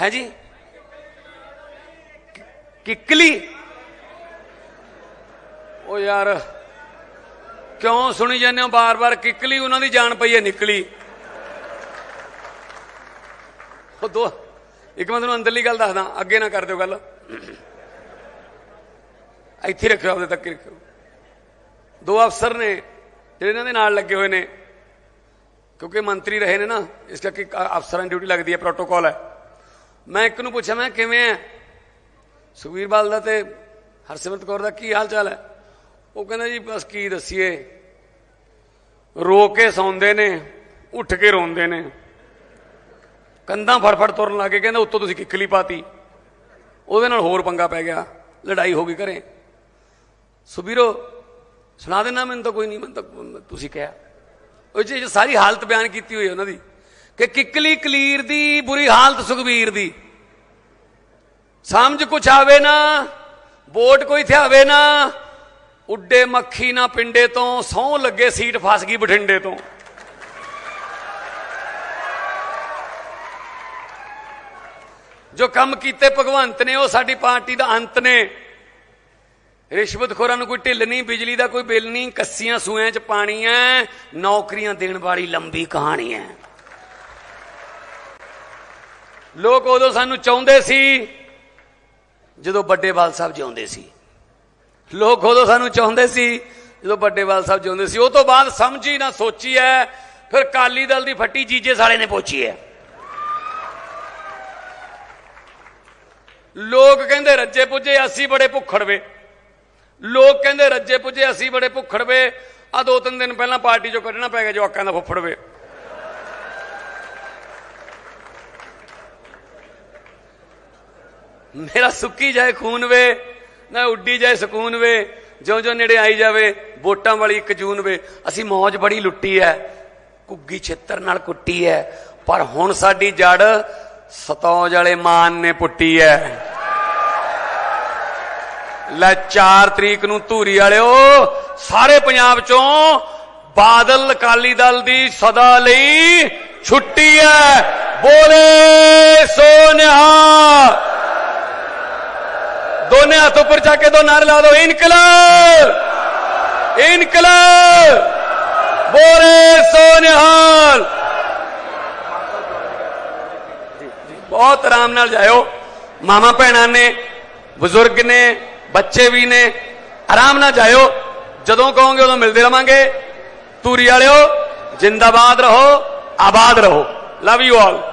ਹੈ ਜੀ? ਕਿੱਕਲੀ? ਉਹ ਯਾਰ, ਕਿਉਂ ਸੁਣੀ ਜਾਂਦੇ ਹੋ ਬਾਰ-ਬਾਰ? ਕਿੱਕਲੀ ਉਹਨਾਂ ਦੀ ਜਾਨ ਪਈ ਹੈ, ਨਿਕਲੀ। ਉਹ ਦੋ, ਇੱਕ ਮੈਂ ਤੁਹਾਨੂੰ ਅੰਦਰਲੀ ਗੱਲ ਦੱਸਦਾ, ਅੱਗੇ ਨਾ ਕਰ ਦਿਓ ਗੱਲ। ਇੱਥੇ ਰੱਖਿਓ, ਆਪਦੇ ਤੱਕ ਰੱਖਿਓ। ਦੋ ਅਫਸਰ ਨੇ, ਜਿਹੜੇ ਇਹਨਾਂ ਦੇ ਨਾਲ ਲੱਗੇ ਹੋਏ ਨੇ। ਕਿਉਂਕਿ ਮੰਤਰੀ ਰਹੇ ਨੇ ਨਾ, ਇਸ ਕਰਕੇ ਅਫਸਰਾਂ ਦੀ ਡਿਊਟੀ ਲੱਗਦੀ ਹੈ ਪ੍ਰੋਟੋਕਾਲ ਹੈ। ਮੈਂ ਇੱਕ ਨੂੰ ਪੁੱਛਿਆ, ਮੈਂ ਕਿਵੇਂ ਹੈ ਸੁਖਬੀਰ ਬਾਲ ਦਾ ਤੇ ਹਰਸਿਮਰਤ ਕੌਰ ਦਾ ਕੀ ਹਾਲ ਚਾਲ ਹੈ ਉਹ ਕਹਿੰਦਾ ਜੀ, ਬਸ ਕੀ ਦੱਸੀਏ? ਰੋ ਕੇ ਸੌਂਦੇ ਨੇ, ਉੱਠ ਕੇ ਰੋਂਦੇ ਨੇ। ਕੰਧਾਂ ਫੜਫੜ ਤੁਰਨ ਲੱਗੇ ਕਹਿੰਦਾ ਉੱਤੋਂ ਤੁਸੀਂ ਕਿੱਕਲੀ ਪਾਤੀ। ਉਹਦੇ ਨਾਲ ਹੋਰ ਪੰਗਾ ਪੈ ਗਿਆ, ਲੜਾਈ ਹੋ ਗਈ ਘਰੇ। ਸੁਬੀਰੋ ਸੁਣਾ ਦੇਣਾ ਮੈਨੂੰ ਤਾਂ ਕੋਈ ਨਹੀਂ, ਮੈਨੂੰ ਤਾਂ ਤੁਸੀਂ ਕਿਹਾ। ਉਹ 'ਚ ਸਾਰੀ ਹਾਲਤ ਬਿਆਨ ਕੀਤੀ ਹੋਈ ਉਹਨਾਂ ਦੀ। ਕਿ ਕਿੱਕਲੀ ਕਲੀਰ ਦੀ, ਬੁਰੀ ਹਾਲਤ ਸੁਖਬੀਰ ਦੀ। ਸਮਝ ਕੁਛ ਆਵੇ ਨਾ, ਵੋਟ ਕੋਈ ਥਿਆਵੇ ਨਾ, ਉੱਡੇ ਮੱਖੀ ਨਾ ਪਿੰਡੇ ਤੋਂ ਸੌ ਲੱਗੇ ਸੀਟ ਫਸ ਗਈ ਬਠਿੰਡੇ ਤੋਂ। ਜੋ ਕੰਮ ਕੀਤੇ ਭਗਵੰਤ ਨੇ, ਉਹ ਸਾਡੀ ਪਾਰਟੀ ਦਾ ਅੰਤ ਨੇ। ਰਿਸ਼ਵਤਖੋਰਾਂ ਨੂੰ ਕੋਈ ਢਿੱਲ ਨਹੀਂ, ਬਿਜਲੀ ਦਾ ਕੋਈ ਬਿੱਲ ਨਹੀਂ, ਕੱਸੀਆਂ ਸੂਆਂ 'ਚ ਪਾਣੀ ਐ, ਨੌਕਰੀਆਂ ਦੇਣ ਵਾਲੀ ਲੰਬੀ ਕਹਾਣੀ ਐ। ਲੋਕ ਉਦੋਂ ਸਾਨੂੰ ਚਾਹੁੰਦੇ ਸੀ, ਜਦੋਂ ਵੱਡੇਵਾਲ ਸਾਹਿਬ ਜਿਉਂਦੇ ਸੀ। ਲੋਕ ਉਦੋਂ ਸਾਨੂੰ ਚਾਹੁੰਦੇ ਸੀ, ਜਦੋਂ ਵੱਡੇਵਾਲ ਸਾਹਿਬ ਜਿਉਂਦੇ ਸੀ। ਉਹ ਤੋਂ ਬਾਅਦ ਸਮਝੀ ਨਾ ਸੋਚੀ ਐ, ਫਿਰ ਕਾਲੀ ਦਲ ਦੀ ਫੱਟੀ ਜੀਜੇ ਸਾਲੇ ਨੇ ਪੋਚੀ ਐ। ਲੋਕ ਕਹਿੰਦੇ ਰੱਜੇ ਪੁੱਜੇ, ਅਸੀਂ ਬੜੇ ਭੁੱਖੜਵੇ ਲੋਕ ਕਹਿੰਦੇ ਰੱਜੇ ਪੁੱਜੇ, ਅਸੀਂ ਬੜੇ ਭੁੱਖੜਵੇ ਆ ਦੋ ਤਿੰਨ ਦਿਨ ਪਹਿਲਾਂ ਪਾਰਟੀ ਚੋਂ ਕੱਢਣਾ ਪੈ ਗਿਆ ਜਵਾਕਾਂ ਦਾ ਫੁੱਫੜਵੇ ਮੇਰਾ ਸੁੱਕੀ ਜਾਏ ਖੂਨ ਵੇ, ਨਾ ਉੱਡੀ ਜਾਏ ਸਕੂਨ ਵੇ ਜਿਉਂ ਜਿਉਂ ਨੇੜੇ ਆਈ ਜਾਵੇ, ਵੋਟਾਂ ਵਾਲੀ ਇੱਕ ਜੂਨ ਵੇ। ਅਸੀਂ ਮੌਜ ਬੜੀ ਲੁੱਟੀ ਐ ਕੁੱਗੀ ਛਿੱਤਰ ਨਾਲ ਕੁੱਟੀ ਐ, ਪਰ ਹੁਣ ਸਾਡੀ ਜੜ ਸਤੌਜ ਵਾਲੇ ਮਾਨ ਨੇ ਪੁੱਟੀ ਐ। ਲੈ 4 ਤਰੀਕ ਨੂੰ ਧੂਰੀ ਵਾਲਿਓ, ਸਾਰੇ ਪੰਜਾਬ ਚੋਂ ਬਾਦਲ ਅਕਾਲੀ ਦਲ ਦੀ ਸਦਾ ਲਈ ਛੁੱਟੀ ਹੈ ਬੋਲੇ ਸੋਨਿਹਾ ਦੋਨੇ दोनों हाथ पर जाके दो नारे ला दो। इनकलाब! इनकलाब! बोरे सोनिहाल! बहुत आराम नाल जायो। मामा भैन ने, बुज़ुर्ग ने, बच्चे भी ने, आराम ना जायो। जदों कहोगे उदों मिलते रहोंगे तूरी वाले जिंदाबाद रहो, आबाद रहो। Love you all